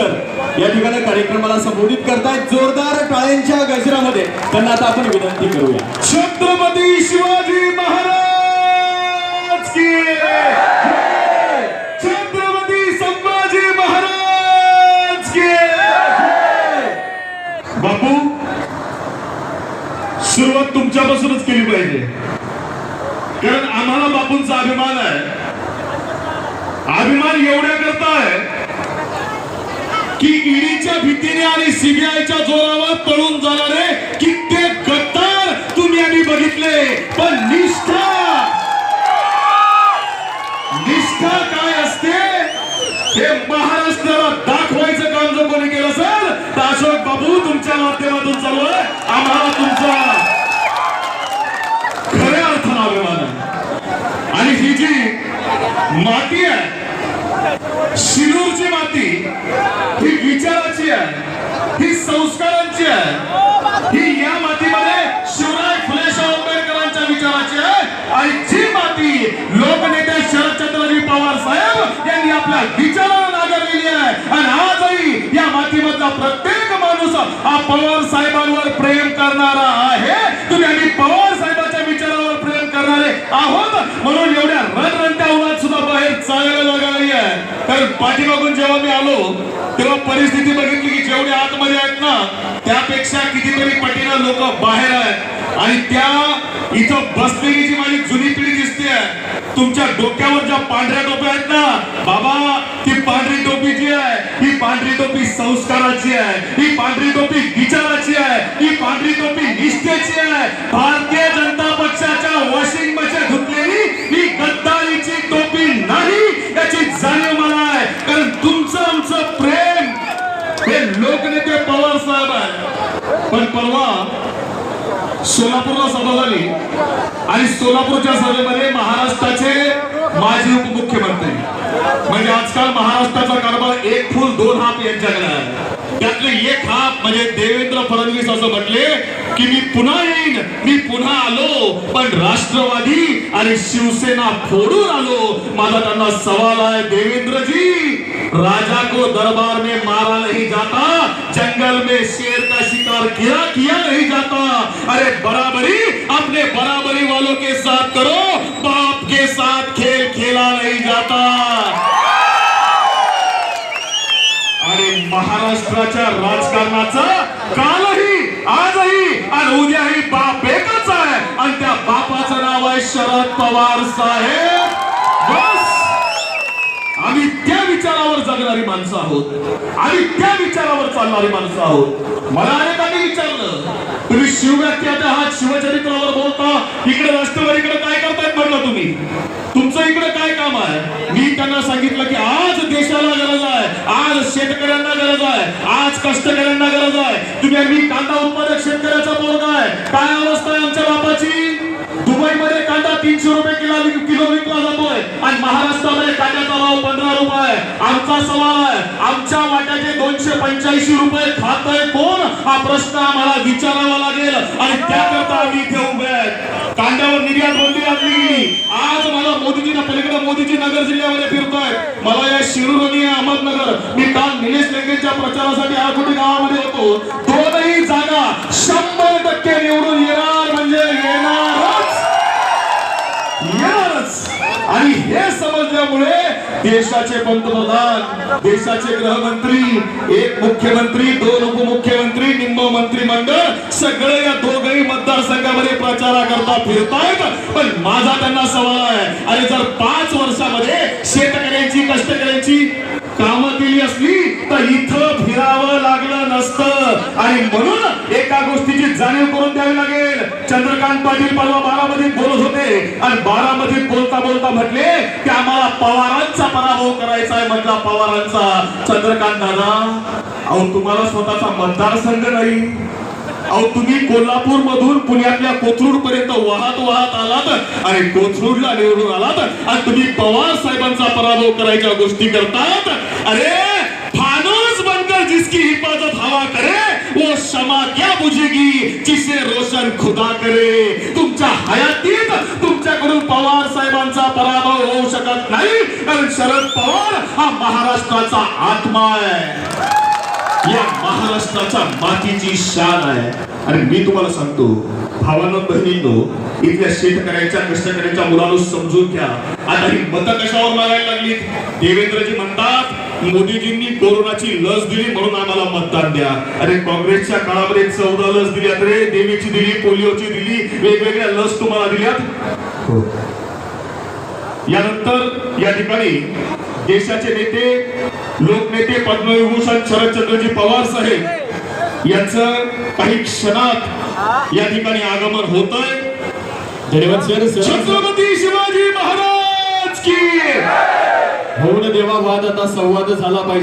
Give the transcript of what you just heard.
Sir या ठिकाणी कार्यक्रमाला संबोधित करतायत जोरदार टाळ्यांच्या गजरामध्ये. त्यांना आता आपण विनंती करूया. छत्रपती शिवाजी महाराज की छत्रपती संभाजी महाराज की बापू सुरुवात तुमच्यापासूनच केली पाहिजे. कारण आम्हाला बापूंचा अभिमान आहे. अभिमान एवढ्या करता आहे की ईडीच्या भीतीने आणि सीबीआयच्या जोरावर पळून जाणारे कित्येक गद्दार तुम्ही आम्ही बघितले. पण निष्ठा निष्ठा काय असते? हे महाराष्ट्राला दाखवायचं काम जर कोणी केलं असेल तर अशोक बाबू तुमच्या माध्यमातून चालू आहे. आम्हाला तुमचा खऱ्या अर्थानं अभिमान आहे. आणि ही जी माती आहे शिरूरची माती ही विचाराची आहे ही संस्कारांची आहे. ही या मातीमध्ये शिवराय फुले शाहू आंबेडकरांच्या विचाराची आहे. आणि जी माती लोकनेते शरदचंद्रजी पवार साहेब यांनी आपल्या विचाराला नागरलेली आहे. आणि आजही या मातीमधला प्रत्येक माणूस हा पवार साहेबांवर प्रेम करणारा कारण पाठीमागून जेव्हा मी आलो तेव्हा परिस्थिती बघितली की जेवढे आतमध्ये आहेत ना त्यापेक्षा कितीतरी पटीनं लोक बाहेर आहेत. आणि त्या इथं बसलेली जी माझी जुनी पिढी दिसते तुमच्या डोक्यावर ज्या पांढऱ्या टोप्या आहेत ना बाबा ती पांढरी टोपी जी आहे ही पांढरी टोपी संस्काराची आहे. ही पांढरी टोपी विचाराची परवा सोलापूरला सभा झाली. आणि सोलापूरच्या सभेमध्ये महाराष्ट्राचे माजी उपमुख्यमंत्री. म्हणजे आजकाल महाराष्ट्राचा कारभार एक फुल दोन हात यांच्याकडे आहे. त्यातले एक हात म्हणजे देवेंद्र फडणवीस असं म्हटले की मी पुन्हा येईन मी पुन्हा आलो पण राष्ट्रवादी आणि शिवसेना फोडून आलो. माझा त्यांना सवाल आहे देवेंद्रजी राजा को दरबार में मारा नहीं जाता जंगल में शेर और शिकार किया किया नहीं जाता। अरे बराबरी अपने बराबरी वालों के साथ करो बाप के साथ खेल खेला नहीं जाता। आणि महाराष्ट्राच्या राजकारणाचा कालही आजही आणि उद्याही बाप एकच आहे आणि त्या बापाचं नाव आहे शरद पवार साहेब. बस. आम्ही त्या विचारावर जगणारी माणसं आहोत. आम्ही त्या विचारावर चालणारी माणसं आहोत. मला तुम्ही शिवव्याख्यात आहात शिवचरित्रावर बोलता. इकडे राष्ट्रवादीकडे काय करतायत म्हणलं तुम्ही? तुमचं इकडे काय काम आहे? मी त्यांना सांगितलं की आज देशाला गरज आहे. आज शेतकऱ्यांना गरज आहे. आज कष्टकऱ्यांना गरज आहे. तुम्ही मी कांदा उत्पादक शेतकऱ्याचा बोलताय आहे. काय अवस्था आहे आमच्या बापाची? मुंबईमध्ये कांदा तीनशे रुपये किलो किलो विकला जातोय. आणि महाराष्ट्रामध्ये कांद्याचा भाव पंधरा रुपये. आमचा सवाल आहे आमच्या वाट्याचे दोनशे पंच्याऐंशी रुपये खात आहे कोण? हा प्रश्न आम्हाला विचारावा लागेल. आणि त्याकरता आम्ही इथे उभे आहेत. कांद्यावर निर्यात बंदी घातली गेली आज मला मोदीजी पलीकडे मोदीजी नगर जिल्ह्यामध्ये फिरतोय. मला या शिरूर आणि अहमदनगर. मी काल निलेश लेंगेच्या प्रचारासाठी आकुटी गावामध्ये होतो? दोनही जागा शंभर टक्के निवडून येणार. हे समजल्यामुळे देशाचे पंतप्रधान देशाचे गृहमंत्री एक मुख्यमंत्री दोन उपमुख्यमंत्री निम्म मंत्रिमंडळ सगळे या दोघही मतदारसंघामध्ये प्रचाराकरता फिरतायत. पण माझा त्यांना सवाल आहे आणि जर पाच वर्षामध्ये शेतकऱ्यांची कष्टकऱ्यांची कामं केली असली तर इथं फिरावं लागलं आणि म्हणून एका गोष्टीची जाणीव करून द्यावी लागेल. चंद्रकांत पाटील परवा बारामतीत बोलत होते. आणि बारामतीत बोलता बोलता म्हटले की आम्हाला पवारांचा पराभव करायचा आहे म्हटला पवारांचा. चंद्रकांत दादा अहो तुम्हाला स्वतःचा मतदारसंघ नाही. अहो तुम्ही कोल्हापूर मधून पुण्यातल्या कोथरूड पर्यंत वाहत वाहत आलात आणि कोथरूडला निवडून आलात आणि तुम्ही पवार साहेबांचा पराभव करायच्या गोष्टी करतात. अरे फानूस बनकर जिसकी हिफाजत हवा करे वो क्षमा क्या बुझेगी? जिसे रोशन खुदा करे। तुमच्या हयातीत तुमच्याकडून पवार साहेबांचा पराभव होऊ शकत नाही कारण शरद पवार हा महाराष्ट्राचा आत्मा आहे. या महाराष्ट्राच्या मातीची शान आहे. आणि मी तुम्हाला सांगतो भावांना बहिणींनो इथल्या शेतकऱ्यांच्या कष्टकऱ्यांच्या मुलांनो समजून घ्या. आता ही मतं कशावर मारायला लागली देवेंद्रजी म्हणतात मोदीजींनी कोरोनाची लस दिली म्हणून आम्हाला मतदान द्या. अरे काँग्रेसच्या काळामध्ये चौदा लस दिल्यात अरे देवीची दिली पोलिओची दिली वेगवेगळ्या लस तुम्हाला दिल्यात? हो. यानंतर या ठिकाणी देशाचे नेते लोकनेते पद्मविभूषण शरदचंद्रजी पवार साहेब यांचं काही क्षणात या ठिकाणी आगमन होत आहे धन्यवाद सर सर. छत्रपती शिवाजी महाराज की होऊन देवा वाद आता संवाद झाला पाहिजे.